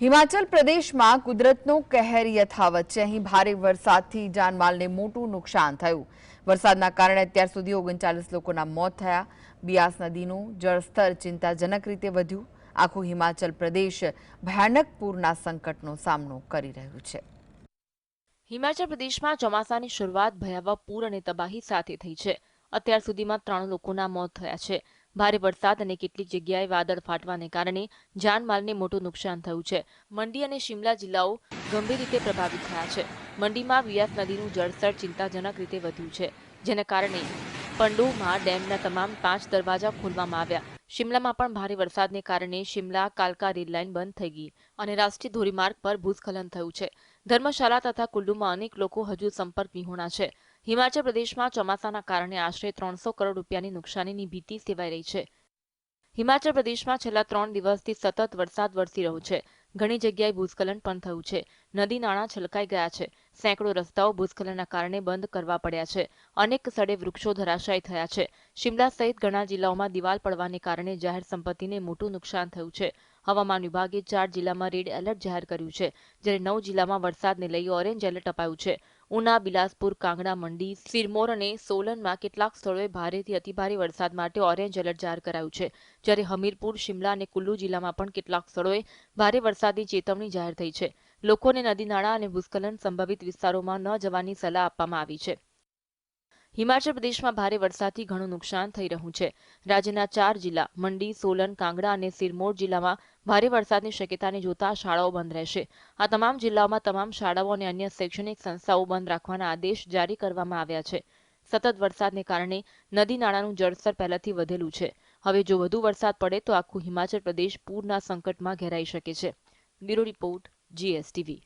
હિમાચલ પ્રદેશમાં કુદરતનો કહેર યથાવત છે. અહીં ભારે વરસાદથી જાનમાલને મોટું નુકસાન થયું. વરસાદના કારણે અત્યાર સુધી ઓગણચાલીસ લોકોના મોત થયા. બિયાસ નદીનું જળસ્તર ચિંતાજનક રીતે વધ્યું. આખું હિમાચલ પ્રદેશ ભયાનક પૂરના સંકટનો સામનો કરી રહ્યું છે. હિમાચલ પ્રદેશમાં ચોમાસાની શરૂઆત ભયાવહ પૂર અને તબાહી સાથે થઈ છે. અત્યાર સુધીમાં ત્રણ લોકોના મોત થયા છે. ભારે વરસાદ અને કેટલીક જગ્યાએ વાદળ ફાટવાને કારણે જાનમાલને મોટું નુકસાન થયું છે. મંડી અને શિમલા જિલ્લાઓ ગંભીર રીતે પ્રભાવિત થયા છે. મંડીમાં વિયાસ નદીનું જળસ્તર ચિંતાજનક રીતે વધ્યું છે, જેને કારણે પંડોમાં ડેમના તમામ પાંચ દરવાજા ખોલવામાં આવ્યા. શિમલામાં પણ ભારે વરસાદને કારણે શિમલા કાલકા રેલ લાઇન બંધ થઈ ગઈ અને રાષ્ટ્રીય ધોરીમાર્ગ પર ભૂસ્ખલન થયું છે. ધર્મશાલા તથા કુલ્લુમાં અનેક લોકો હજુ સંપર્ક વિહોણા છે. હિમાચલ પ્રદેશમાં ચોમાસાના કારણે આશરે ત્રણસો કરોડ રૂપિયાની નુકસાનીની ભીતિ સેવાઈ રહી છે. હિમાચલ પ્રદેશમાં છેલ્લા ત્રણ દિવસથી સતત વરસાદ વરસી રહ્યો છે. ઘણી જગ્યાએ ભૂસ્ખલન પણ થયું છે. નદી નાણાં છલકાઈ ગયા છે. સેંકડો રસ્તાઓ ભૂસ્ખલનના કારણે બંધ કરવા પડ્યા છે. અનેક સ્થળે વૃક્ષો ધરાશાયી થયા છે. શિમલા સહિત ઘણા જિલ્લાઓમાં દિવાલ પડવાને કારણે જાહેર સંપત્તિને મોટું નુકસાન થયું છે. હવામાન વિભાગે ચાર જિલ્લામાં રેડ એલર્ટ જાહેર કર્યું છે, જ્યારે નવ જિલ્લામાં વરસાદને લઈ ઓરેન્જ એલર્ટ અપાયું છે. ઉના, બિલાસપુર, કાંગડા, મંડી, સિરમોર અને સોલનમાં કેટલાક સ્થળોએ ભારેથી અતિભારે વરસાદ માટે ઓરેન્જ એલર્ટ જાહેર કરાયું છે. જ્યારે હમીરપુર, શિમલા અને કુલ્લુ જિલ્લામાં પણ કેટલાક સ્થળોએ ભારે વરસાદની ચેતવણી જાહેર થઈ છે. લોકોને નદી, નાળા અને ભૂસ્ખલન સંભવિત વિસ્તારોમાં ન જવાની સલાહ આપવામાં આવી છે. હિમાચલ પ્રદેશમાં ભારે વરસાદથી ઘણું નુકસાન થઈ રહ્યું છે. રાજ્યના ચાર જિલ્લા, મંડી, સોલન, કાંગડા અને સિરમોર જિલ્લામાં ભારે વરસાદની શક્યતાને જોતા શાળાઓ બંધ રહેશે. આ તમામ જિલ્લાઓમાં તમામ શાળાઓ અને અન્ય શૈક્ષણિક સંસ્થાઓ બંધ રાખવાના આદેશ જારી કરવામાં આવ્યા છે. સતત વરસાદને કારણે નદી નાળાનું જળસ્તર પહેલાથી વધેલું છે. હવે જો વધુ વરસાદ પડે તો આખું હિમાચલ પ્રદેશ પૂરના સંકટમાં ઘેરાઈ શકે છે. Bureau report, GSTV.